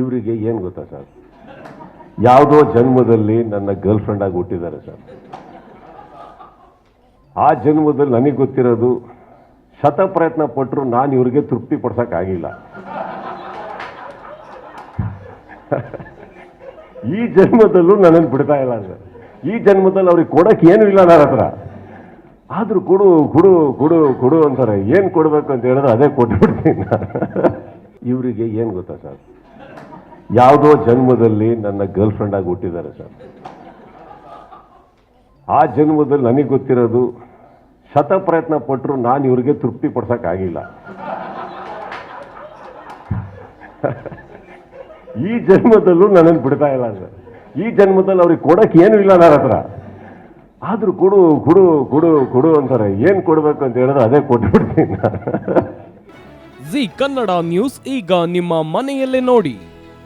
ಇವರಿಗೆ ಏನು ಗೊತ್ತಾ ಸರ್? ಯಾವುದೋ ಜನ್ಮದಲ್ಲಿ ನನ್ನ ಗರ್ಲ್ ಫ್ರೆಂಡ್ ಆಗಿ ಹುಟ್ಟಿದ್ದಾರೆ ಸರ್. ಆ ಜನ್ಮದಲ್ಲಿ ನನಗೆ ಗೊತ್ತಿರೋದು ಶತ ಪ್ರಯತ್ನ ಪಟ್ಟರು ನಾನು ಇವ್ರಿಗೆ ತೃಪ್ತಿ ಪಡ್ಸೋಕ್ಕಾಗಿಲ್ಲ ಈ ಜನ್ಮದಲ್ಲೂ ನನ್ನನ್ನು ಬಿಡ್ತಾ ಇಲ್ಲ ಸರ್. ಈ ಜನ್ಮದಲ್ಲಿ ಅವ್ರಿಗೆ ಕೊಡೋಕೆ ಏನೂ ಇಲ್ಲ ನನ್ನ ಹತ್ರ. ಆದರೂ ಕೊಡು ಕೊಡು ಕೊಡು ಕೊಡು ಅಂತಾರೆ. ಏನು ಕೊಡಬೇಕು ಅಂತ ಹೇಳಿದ್ರೆ ಅದೇ ಕೊಟ್ಬಿಡ್ತೀನಿ ಇವರಿಗೆ ಏನು ಗೊತ್ತಾ ಸರ್? ಯಾವುದೋ ಜನ್ಮದಲ್ಲಿ ನನ್ನ ಗರ್ಲ್ ಆಗಿ ಹುಟ್ಟಿದ್ದಾರೆ ಸರ್. ಆ ಜನ್ಮದಲ್ಲಿ ನನಗೆ ಗೊತ್ತಿರೋದು, ಶತ ಪ್ರಯತ್ನ ಪಟ್ಟರು ನಾನು ಇವ್ರಿಗೆ ತೃಪ್ತಿ ಪಡ್ಸೋಕ್ಕಾಗಿಲ್ಲ ಈ ಜನ್ಮದಲ್ಲೂ ನನ್ನನ್ನು ಬಿಡ್ತಾ ಇಲ್ಲ ಸರ್. ಈ ಜನ್ಮದಲ್ಲಿ ಅವ್ರಿಗೆ ಕೊಡೋಕೆ ಏನೂ ಇಲ್ಲ ನನ್ನ ಹತ್ರ. ಆದರೂ ಕೊಡು ಕೊಡು ಕೊಡು ಕೊಡು ಅಂತಾರೆ. ಏನು ಕೊಡಬೇಕು ಅಂತ ಹೇಳಿದ್ರೆ ಅದೇ ಕೊಟ್ಬಿಡ್ತೀನಿ. ಜಿ ಕನ್ನಡ ನ್ಯೂಸ್ ಈಗ ನಿಮ್ಮ ಮನೆಯಲ್ಲೇ ನೋಡಿ.